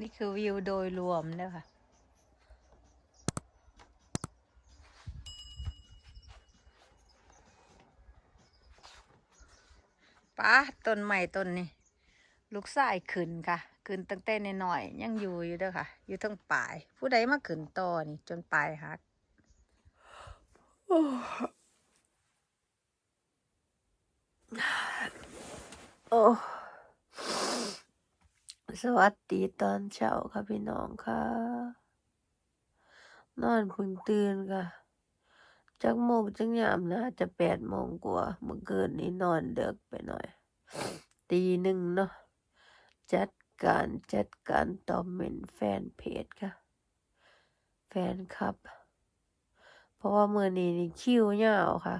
นี่คือวิวโดยรวมเด้อค่ะป้าต้นใหม่ต้นนี้ ลูกสายขึ้นค่ะ ขึ้นตั้งแต่น้อยยังอยู่อยู่เด้อค่ะ อยู่ทั้งปลาย ผู้ใดมาขึ้นต่อนี่ จนปลายหักโอ้ สวัสดีตอนเช้าค่ะพี่น้องค่ะ นอนพึ่งตื่นค่ะ จักโมงจักยามนะจะแปดโมงกว่าเมื่อคืนนี้นอนเดึกไปหน่อย ตีหนึ่งเนาะจัดการจัดการตอมเมนแฟนเพจค่ะ แฟนคลับ เพราะว่าเมื่อนี้นี่คิวยาวค่ะ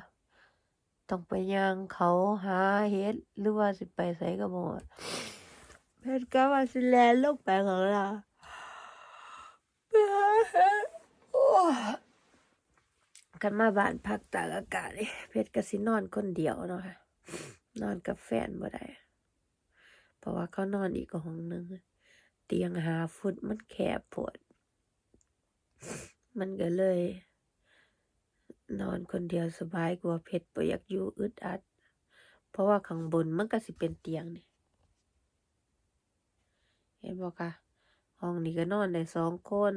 ต้องไปย่างเขาหาเฮ็ดหรือว่าสิไปไสก็บ่ว่า เพชรก็ว่าสิแลนลงไปของเรากันมาบ้านพักตากอากาศนี่เพชรก็สินอนคนเดียวเนาะค่ะนอนกับแฟนบ่ได้เพราะว่าเขานอนอีกห้องนึงเตียงหาฟุตมันแคบโพดมันก็เลย นอนคนเดียวสบายกว่าเพชรบ่อยากอยู่อึดอัด เพราะว่าข้างบนมันก็สิเป็นเตียงนี่ ห็นบ่คะห้องนี้ก็นอนได้สองคน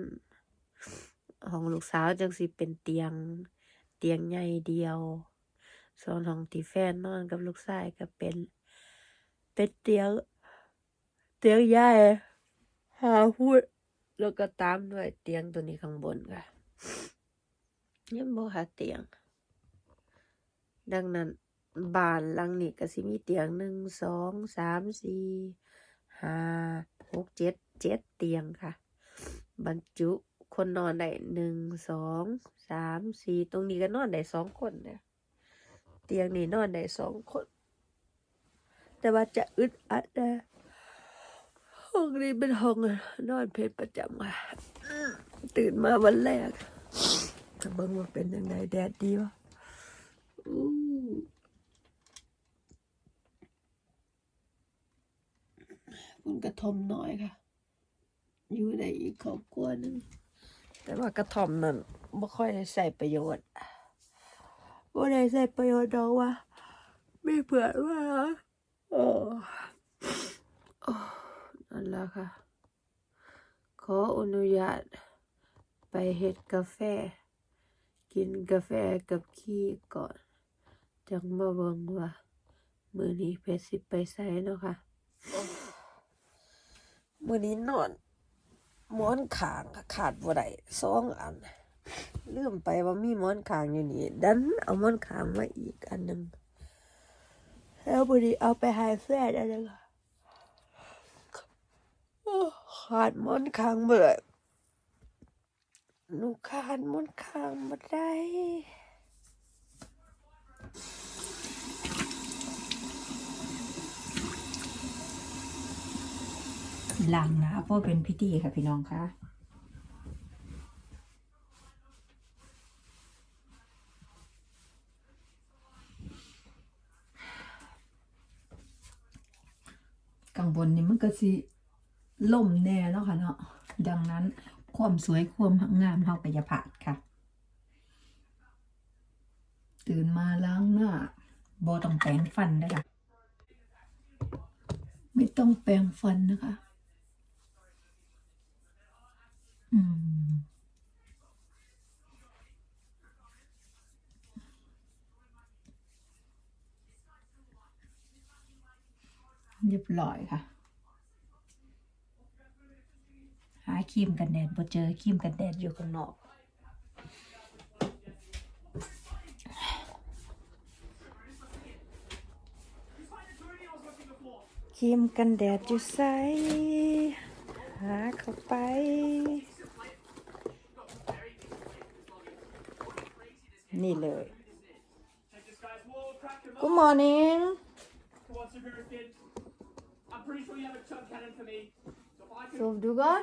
ห้องลูกสาวจังสิเป็นเตียง เตียงใหญ่เดียว ส่วนห้องที่แฟนนอนกับลูกชายก็เป็น เป็นเตียง เตียงใหญ่หาพูดแล้วก็ตามด้วยเตียงตัวนี้ข้างบนค่ะยังบ่หาเตียง ดังนั้นบ้านหลังนี้ก็สิมีเตียงหนึ่งสองสามสี่ห้า หกเจ็ดเจ็ดเตียงค่ะ บรรจุคนนอนได้หนึ่งสองสามสี่ตรงนี้ก็นอนได้สองคนเนี่ยเตียงนี้นอนได้สองคน แต่ว่าจะอึดอัดนะห้องนี้เป็นห้องนอนเพชรประจำค่ะตื่นมาวันแรกจะเบิ่งว่าเป็นยังไงแดดดีวะ อู้คุณกระทมน้อยค่ะ อยู่ในอีกครอบครัวหนึงแต่ว่ากระทอมนั่นไม่ค่อยได้ใส่ประโยชน์ไม่ได้ใส่ประโยชน์ดอกว่า ไม่เผื่อว่าโอ้โอ้นั่นแหละค่ะ ขออนุญาตไปเฮ็ดกาแฟ กินกาแฟกับขี้ก่อน จังมาเบิ่งว่า มื้อนี้เพชรสิไปไสเนาะค่ะ มื้อนี้นอนหมอนขางขาดบ่ได้สองอันลืมไปว่ามีหมอนขางอยู่นี่ดันเอาหมอนขางมาอีกอันหนึ่งแล้วมื้อนี้เอาไปให้แฟนอันหนึงค่ะโอ้ขาดหมอนขางบ่ได้หนูขาดหมอนขางบ่ได้ หลังนะพราะเป็นพิธีค่ะพี่น้องคะกังบนนี่มันก็สิล่มแน่แล้วค่ะเนาะดังนั้นความสวยความงามเฮาก็อย่าพลาดค่ะ ตื่นมาล้างหน้าบ่ต้องแปรงฟันนะคะไม่ต้องแปรงฟันนะคะ เรียบร้อยค่ะ หาครีมกันแดดบ่เจอครีมกันแดดอยู่ข้างนอกครีมกันแดดอยู่ไสหาเข้าไปนี่เลย Good morning I'm pretty sure you have a chug cannon for me. So if I could สูบดูก่อน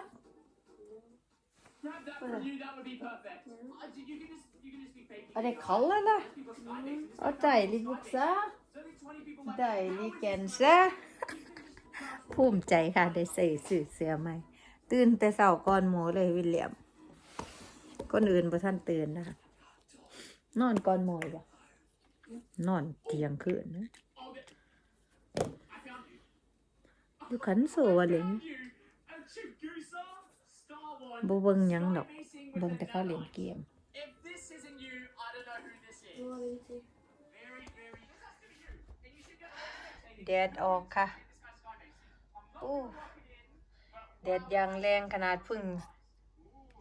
grab that from you, that would be perfect. Uh, you you can just you can just be faking. เอาได้เขาแล้วนะ People sky based. เอาใจลิบุกซะ There's only 20 people left. ได้ลิแกนซะภูมิใจค่ะ ได้ใส่สื่อเสื้อใหม่ ตื่นแต่เช้าก่อนหมูเลยวิลเลียม คนอื่นบ่ทันตื่นนะคะนอนก่อนหมูบ่นอนเที่ยงคืนนะ I found you. ดู ขันโซวะเลย You, a Chigusa Star One. บ่เบิ่งหยังดอก Amazing เบิ่ง with แต่ the เขาเล่น number. เกม If this isn't you, I don't know who this is. Very, very. And you should go spectating. แดดออกค่ะ This guy's Sky Mason. I'm not โอ้ gonna lock it in, but แดดยังแรงขนาดเพึ่ง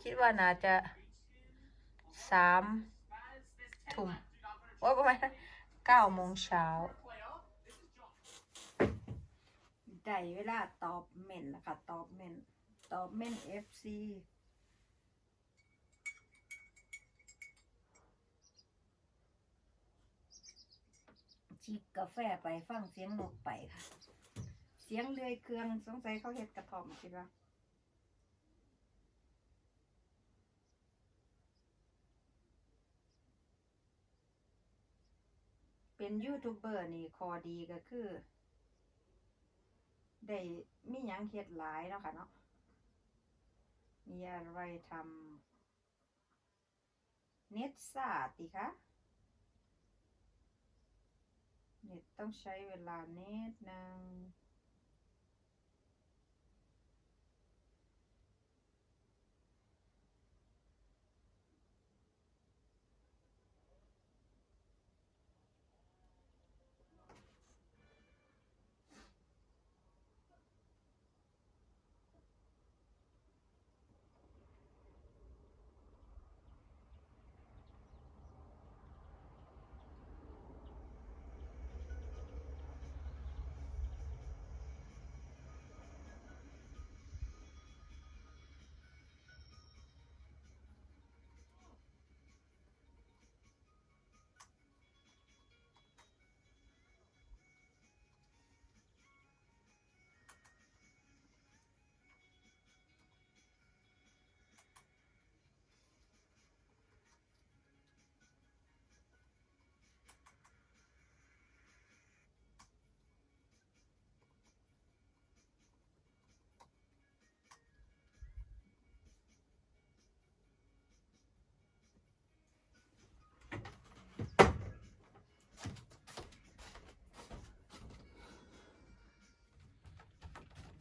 คิดว่าน่าจะสาม Spaz, there's 10ทุ่ม left. Dude, I'm gonna โอ้ยประมาณเก้าโมงเช้า player. This is Josh. ได้เวลาตอบเม่นแล้วค่ะตอบเม่นตอบเม่น FC จิบกาแฟไปฟังเสียงนกไปค่ะ เสียงเลื่อยเครื่องสงสัยเขาเห็ดกระท่อมคิดว่าเป็นยูทูบเบอร์นี่คอดีก็คือ ได้มีหยังเฮ็ดหลายเนาะค่ะเนาะมีอะไรทำเน็ตซาติคะเน็ตต้องใช้เวลาเน็ตนึง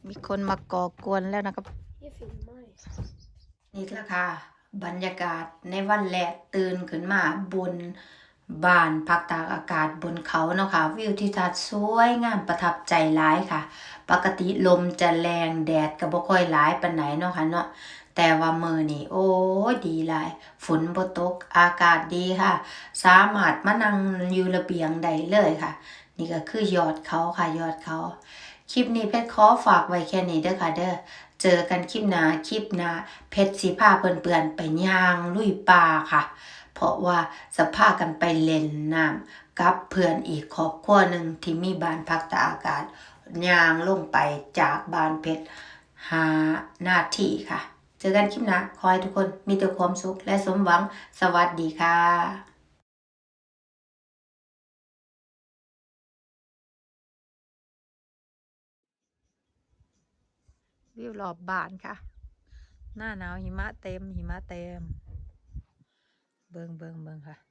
มีคนมาก่อกวนแล้วนะครับ นี่แหละค่ะ บรรยากาศในวันแรกตื่นขึ้นมาบนบ้านพักตากอากาศบนเขาเนาะค่ะ วิวทิวทัศน์สวยงามประทับใจหลายค่ะ ปกติลมจะแรงแดดก็บ่ค่อยหลายปานไหนเนาะค่ะเนาะแต่ว่ามือนี่โอ้ดีหลายฝนบ่ตกอากาศดีค่ะ สามารถมานั่งอยู่ระเบียงได้เลยค่ะ นี่ก็คือยอดเขาค่ะยอดเขา คลิปนี้เพชรขอฝากไว้แค่นี้เด้อค่ะเด้อเจอกันคลิปหน้าคลิปหน้าเพชรสีผ้าเปื่อนๆไปย่างลุยป่าค่ะ เพราะว่าสภากันไปเล่นน้ำกับเพื่อนอีกครอบครัวหนึ่งที่มีบ้านพักตากอากาศย่างลงไปจากบ้านเพชรหาหน้าที่ค่ะ เจอกันคลิปหน้าขอให้ทุกคนมีแต่ความสุขและสมหวังสวัสดีค่ะ วิวรอบบานค่ะ หน้าหนาวหิมะเต็มหิมะเต็ม เบิงเบิงเบิงค่ะ